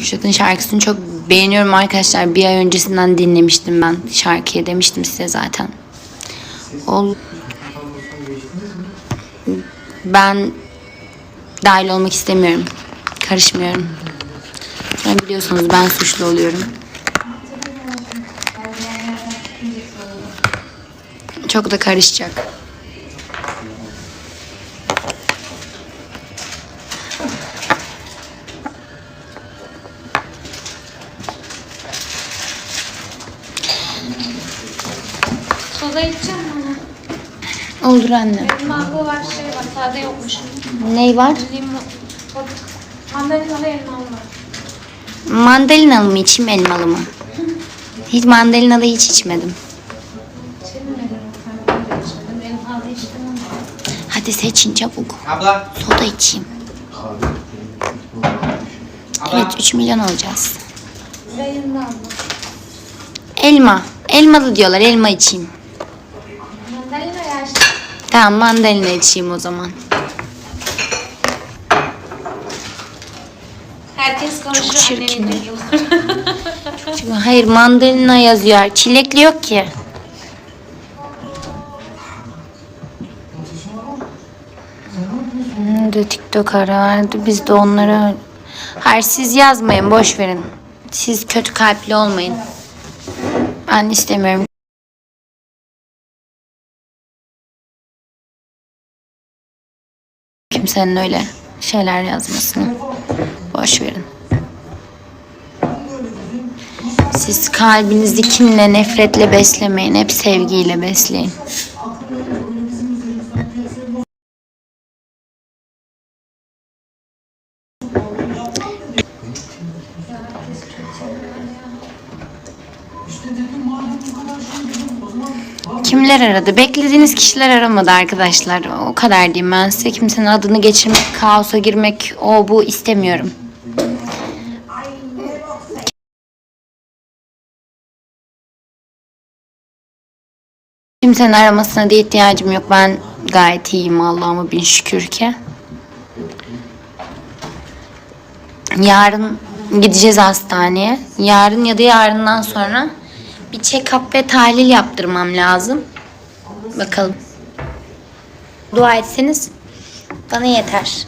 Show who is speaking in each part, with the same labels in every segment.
Speaker 1: Kürşat'ın şarkısını çok beğeniyorum arkadaşlar. Bir ay öncesinden dinlemiştim ben şarkıyı demiştim size zaten. Ol ben dahil olmak istemiyorum. Karışmıyorum. Sonra biliyorsunuz ben suçlu oluyorum. Çok da karışacak. Olur anne.
Speaker 2: Mango var, şey var, sade yokmuş.
Speaker 1: Ney var?
Speaker 2: Limon, mandalinalı elmalı var.
Speaker 1: Mandalinalı mı içeyim elmalı mı? Hiç mandalinalı hiç içmedim. Hadi seçin çabuk.
Speaker 3: Abla.
Speaker 1: Soda içeyim. Evet 3 milyon alacağız. Elma. Elmalı diyorlar elma içeyim. Tamam mandalina içeyim o zaman.
Speaker 2: Herkes konuşuyor.
Speaker 1: çirkin.
Speaker 2: duyguları.
Speaker 1: Çünkü hayır mandalina yazıyor. Çilekli yok ki. Hmm, de TikTok ara verdi. Biz de onlara... Hayır siz yazmayın. Boş verin. Siz kötü kalpli olmayın. Ben istemiyorum. Kimsenin öyle şeyler yazmasını. Boş verin. Siz kalbinizi kinle, nefretle beslemeyin. Hep sevgiyle besleyin. Kimler aradı? Beklediğiniz kişiler aramadı arkadaşlar. O kadar diyeyim ben size. Kimsenin adını geçirmek, kaosa girmek, o bu istemiyorum. Kimsenin aramasına da ihtiyacım yok. Ben gayet iyiyim Allah'ıma bin şükür ki. Yarın gideceğiz hastaneye. Yarın ya da yarından sonra bir check-up ve tahlil yaptırmam lazım. Bakalım. Dua etseniz bana yeter.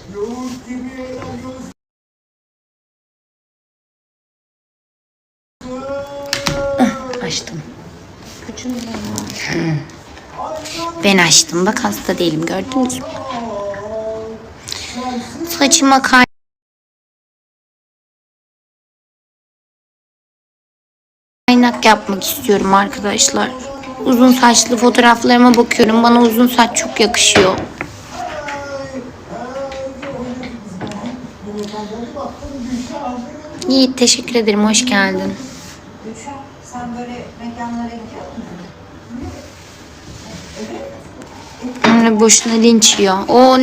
Speaker 1: Açtım. Ben açtım. Bak hasta değilim gördünüz mü? Saçıma kay yapmak istiyorum arkadaşlar. Uzun saçlı fotoğraflarıma bakıyorum. Bana uzun saç çok yakışıyor. Yiğit teşekkür ederim. Hoş geldin.
Speaker 4: Sen böyle mekanlara gidiyor musun?
Speaker 1: Boşuna linç yiyor. O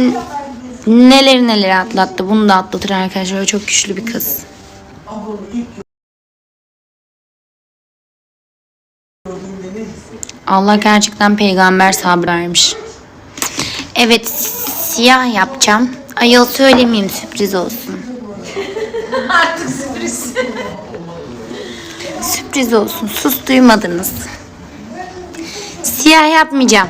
Speaker 1: neler neler atlattı. Bunu da atlatır arkadaşlar. O çok güçlü bir kız. Allah gerçekten peygamber sabrı vermiş. Evet siyah yapacağım. Ayol söylemeyeyim sürpriz olsun.
Speaker 2: Artık sürpriz.
Speaker 1: Sürpriz olsun. Sus duymadınız. Siyah yapmayacağım.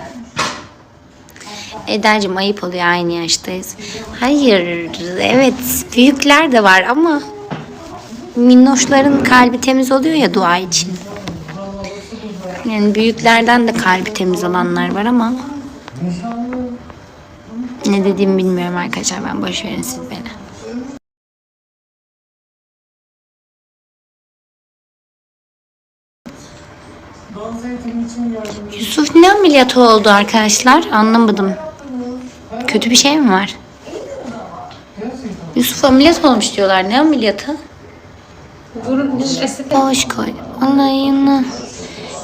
Speaker 1: Eda'cığım ayıp oluyor aynı yaştayız. Hayır evet büyükler de var ama minnoşların kalbi temiz oluyor ya dua için. Yani büyüklerden de kalbi temiz olanlar var ama ne dediğimi bilmiyorum arkadaşlar ben boş verin siz beni. Yusuf ne ameliyatı oldu arkadaşlar? Anlamadım. Kötü bir şey mi var? Yusuf ameliyat olmuş diyorlar. Ne ameliyatı?
Speaker 2: Burun hücresi de.
Speaker 1: Boş koy. Allah'ını.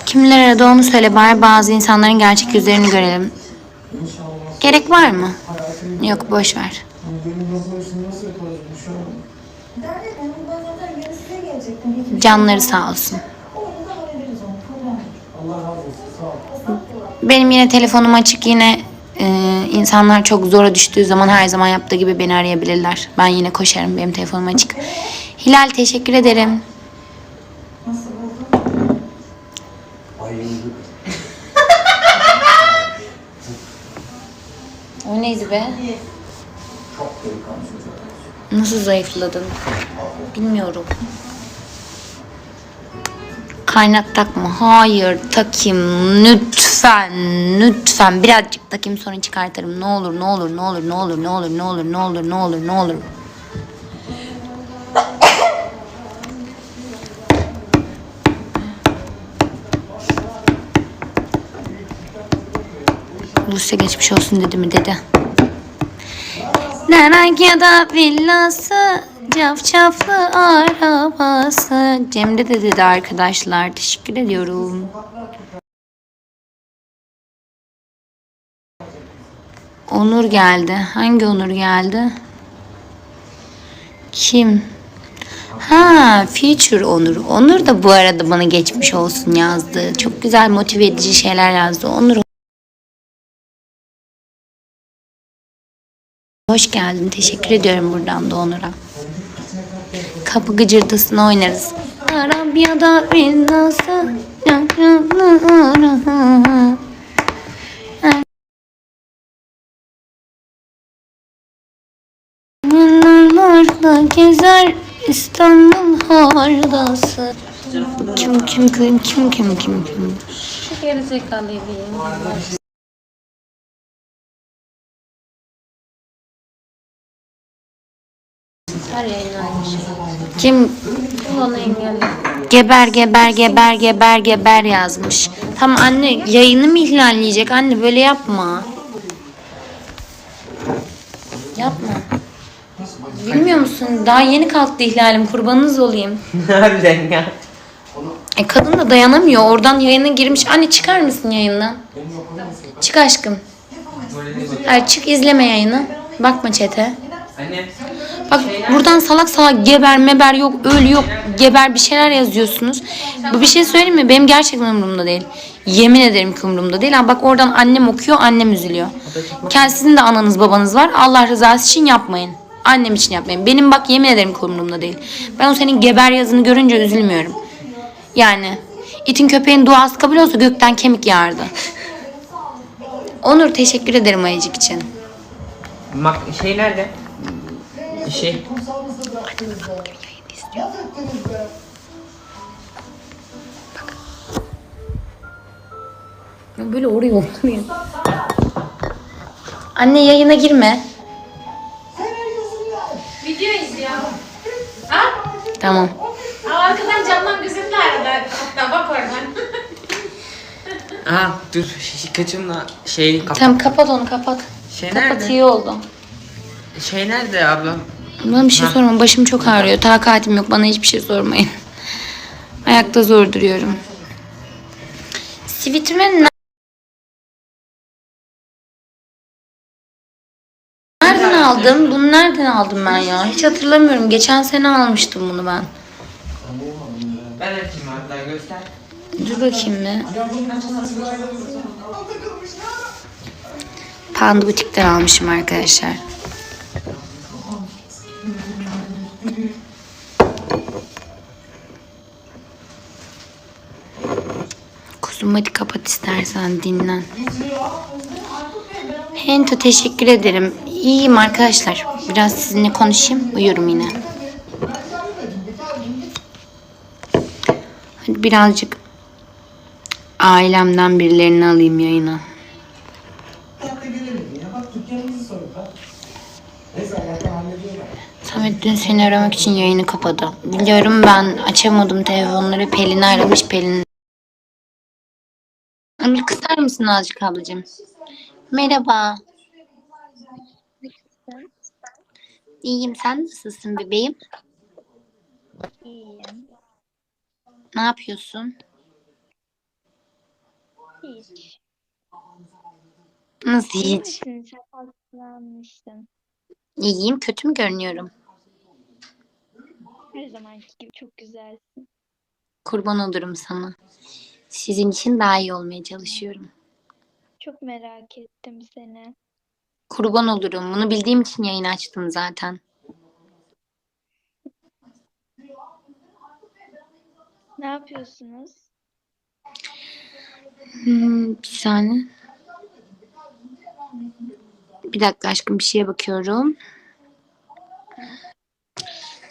Speaker 1: Kimler aradı onu söyle bari bazı insanların gerçek yüzlerini görelim. Gerek var mı? Yok boş ver. Canları sağ olsun. Benim yine telefonum açık yine e, İnsanlar çok zora düştüğü zaman her zaman yaptığı gibi beni arayabilirler. Ben yine koşarım. Benim telefonum açık. Hilal teşekkür ederim. Neydi be? Nasıl zayıfladın? Bilmiyorum. Kaynak takma. Hayır takayım. Lütfen. Lütfen. Birazcık takayım sonra çıkartırım. Ne olur ne olur ne olur ne olur ne olur ne olur ne olur ne olur ne olur. Rusya geçmiş olsun dedi mi dedi. Narakya'da villası, cafcaflı arabası. Cemre de dedi arkadaşlar. Teşekkür ediyorum. Onur geldi. Hangi Onur geldi? Kim? Ha, Future Onur. Onur da bu arada bana geçmiş olsun yazdı. Çok güzel motive edici şeyler yazdı. Onur Hoş geldin. Teşekkür ediyorum buradan da Onur'a. Kapı gıcırtısını oynarız. Arabya'da villası. Yıllarla gezer İstanbul hardası. Kim kim kim kim kim kim kim?
Speaker 2: Şu geri zekalıyı bir. Şey.
Speaker 1: Kim
Speaker 2: Onu.
Speaker 1: Geber geber geber geber geber yazmış. Tamam anne yayını mı ihlalleyecek? Anne böyle yapma. Yapma. Bilmiyor musun? Daha yeni kalktı ihlalim. Kurbanınız olayım.
Speaker 5: Harbiden ya.
Speaker 1: E kadın da dayanamıyor. Oradan yayına girmiş. Anne çıkar mısın yayından? Çık aşkım. Hayır çık izleme yayını. Bakma çete.
Speaker 5: Anne.
Speaker 1: Bak buradan salak salak geber meber yok ölü yok geber bir şeyler yazıyorsunuz. Bu bir şey söyleyeyim mi? Benim gerçekten umurumda değil. Yemin ederim ki umurumda değil. Ama bak oradan annem okuyor annem üzülüyor. Kendi sizin de ananız babanız var. Allah rızası için yapmayın. Annem için yapmayın. Benim bak yemin ederim ki umurumda değil. Ben o senin geber yazını görünce üzülmüyorum. Yani itin köpeğin duası kabul olsa gökten kemik yağardı. Onur teşekkür ederim ayıcık için.
Speaker 5: Mak şey nerede? Şey.
Speaker 1: Ya böyle oraya oturuyor. Anne yayına girme.
Speaker 2: Video izliyor. Ha?
Speaker 1: Tamam.
Speaker 2: Aa, arkadan camdan gözümle arada. Hatta bak oradan.
Speaker 5: Aa dur kaçımla şey kap
Speaker 1: Tamam kapat onu kapat.
Speaker 5: şey
Speaker 1: Kapat
Speaker 5: nerede?
Speaker 1: iyi oldu.
Speaker 5: Şey nerede ablam?
Speaker 1: Bana bir şey sorma. Başım çok ağrıyor. Takatim yok. Bana hiçbir şey sormayın. Ayakta zor duruyorum. Sivitimi ne- Nereden aldım? Bunu nereden aldım ben ya? Hiç hatırlamıyorum. Geçen sene almıştım bunu ben.
Speaker 5: Ben açayım hatta göster.
Speaker 1: Dur bakayım bir. Panda Butik'ten almışım arkadaşlar. Hadi kapat istersen dinlen. Hento teşekkür ederim. İyiyim arkadaşlar. Biraz sizinle konuşayım. Uyurum yine. Hadi birazcık ailemden birilerini alayım yayına. Samet dün seni aramak için yayını kapadı. Biliyorum ben açamadım telefonları. Pelin'i aramış Pelin. Bir kısar mısın azıcık ablacığım? Merhaba. İyiyim sen nasılsın bebeğim?
Speaker 6: İyiyim.
Speaker 1: Ne yapıyorsun?
Speaker 6: Hiç.
Speaker 1: Nasıl hiç?
Speaker 6: hastalanmıştın.
Speaker 1: İyiyim kötü mü görünüyorum?
Speaker 6: Her zamanki gibi çok güzelsin.
Speaker 1: Kurban olurum sana. Sizin için daha iyi olmaya çalışıyorum.
Speaker 6: Çok merak ettim seni.
Speaker 1: Kurban olurum. Bunu bildiğim için yayın açtım zaten.
Speaker 6: Ne yapıyorsunuz?
Speaker 1: Hmm, bir saniye. Bir dakika aşkım bir şeye bakıyorum.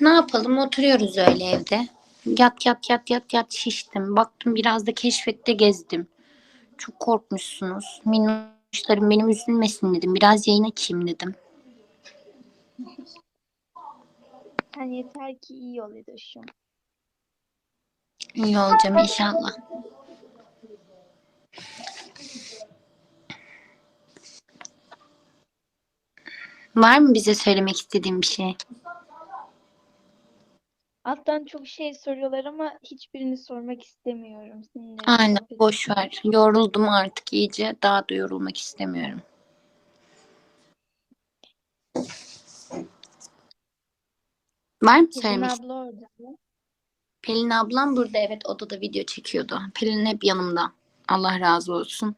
Speaker 1: Ne yapalım? Oturuyoruz öyle evde. Yat yat yat yat yat şiştim. Baktım biraz da keşfette gezdim. Çok korkmuşsunuz. Minnoşlarım benim üzülmesin dedim. Biraz yayın açayım dedim.
Speaker 6: Sen yeter ki iyi ol Edoş'um.
Speaker 1: İyi olacağım inşallah. Var mı bize söylemek istediğin bir şey?
Speaker 6: Alttan çok şey soruyorlar ama hiçbirini sormak istemiyorum. Seninle
Speaker 1: Aynen
Speaker 6: sohbet
Speaker 1: boş ver. Yoruldum artık iyice. Daha da yorulmak istemiyorum. Var mı
Speaker 6: Pelin
Speaker 1: söylemek
Speaker 6: abla orada mı?
Speaker 1: Pelin ablam burada evet odada video çekiyordu. Pelin hep yanımda. Allah razı olsun.